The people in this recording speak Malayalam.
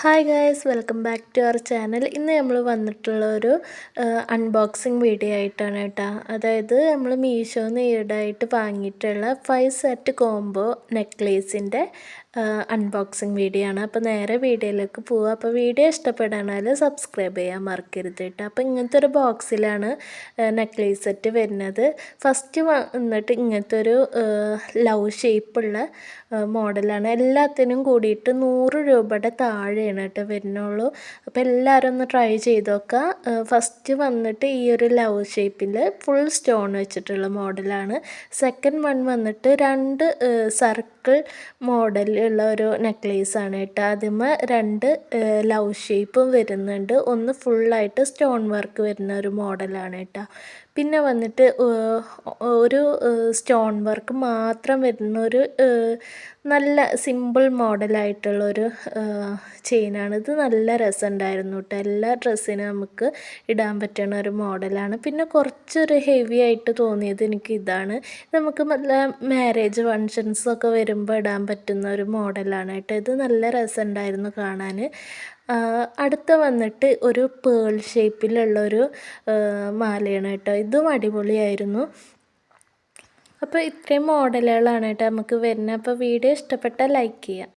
Hi guys welcome back to our channel ഇന്ന് നമ്മൾ വന്നിട്ടുള്ള ഒരു അൺബോക്സിങ് വീഡിയോ ആയിട്ടാണ് കേട്ടോ. അതായത് നമ്മൾ മീഷോന്ന് ഈടായിട്ട് വാങ്ങിയിട്ടുള്ള ഫൈവ് സെറ്റ് കോംബോ നെക്ലേസിന്റെ അൺബോക്സിങ് വീഡിയോ ആണ്. അപ്പോൾ നേരെ വീഡിയോയിലേക്ക് പോവുക. അപ്പോൾ വീഡിയോ ഇഷ്ടപ്പെടാനാൽ സബ്സ്ക്രൈബ് ചെയ്യാൻ മറക്കരുത് കേട്ടോ. അപ്പോൾ ഇങ്ങനത്തെ ഒരു ബോക്സിലാണ് നെക്ലേസ് സെറ്റ് വരുന്നത്. ഫസ്റ്റ് വന്നിട്ട് ഇങ്ങനത്തെ ഒരു ലവ് ഷേപ്പുള്ള മോഡലാണ് എല്ലാത്തിനും കൂടിയിട്ട് നൂറ് രൂപയുടെ താഴെയാണ് കേട്ടോ വരുന്നുള്ളൂ. അപ്പോൾ എല്ലാവരും ഒന്ന് ട്രൈ ചെയ്ത് നോക്കുക. ഫസ്റ്റ് വന്നിട്ട് ഈ ഒരു ലവ് ഷേപ്പിൽ ഫുൾ സ്റ്റോൺ വെച്ചിട്ടുള്ള മോഡലാണ് സെക്കൻഡ് വൺ വന്നിട്ട് രണ്ട് സർക്കിൾ മോഡൽ ഉള്ള ഒരു നെക്ലേസാണ് കേട്ടോ. അതിമ രണ്ട് ലവ് ഷേപ്പും വരുന്നുണ്ട്. ഒന്ന് ഫുള്ളായിട്ട് സ്റ്റോൺ വർക്ക് വരുന്ന ഒരു മോഡലാണ് കേട്ടോ. പിന്നെ വന്നിട്ട് ഒരു സ്റ്റോൺ വർക്ക് മാത്രം വരുന്ന ഒരു നല്ല സിമ്പിൾ മോഡലായിട്ടുള്ളൊരു ചെയിനാണ് ഇത് നല്ല രസമുണ്ടായിരുന്നു കേട്ടോ. എല്ലാ ഡ്രസ്സിനും നമുക്ക് ഇടാൻ പറ്റുന്ന ഒരു മോഡലാണ് പിന്നെ കുറച്ചൊരു ഹെവി ആയിട്ട് തോന്നിയത് എനിക്ക് ഇതാണ്. നമുക്ക് നല്ല മാരേജ് ഫങ്ഷൻസൊക്കെ വരുമ്പോൾ ഇടാൻ പറ്റുന്ന ഒരു മോഡലാണ് കേട്ടോ. ഇത് നല്ല രസമുണ്ടായിരുന്നു കാണാൻ. അടുത്ത വന്നിട്ട് ഒരു പേൾ ഷേപ്പിലുള്ളൊരു മാലയാണ് കേട്ടോ. ഇതും അടിപൊളിയായിരുന്നു. അപ്പോൾ ഇത്രയും മോഡലുകളാണ് കേട്ടോ നമുക്ക് വരുന്നത്. അപ്പോൾ വീഡിയോ ഇഷ്ടപ്പെട്ടാൽ ലൈക്ക് ചെയ്യാം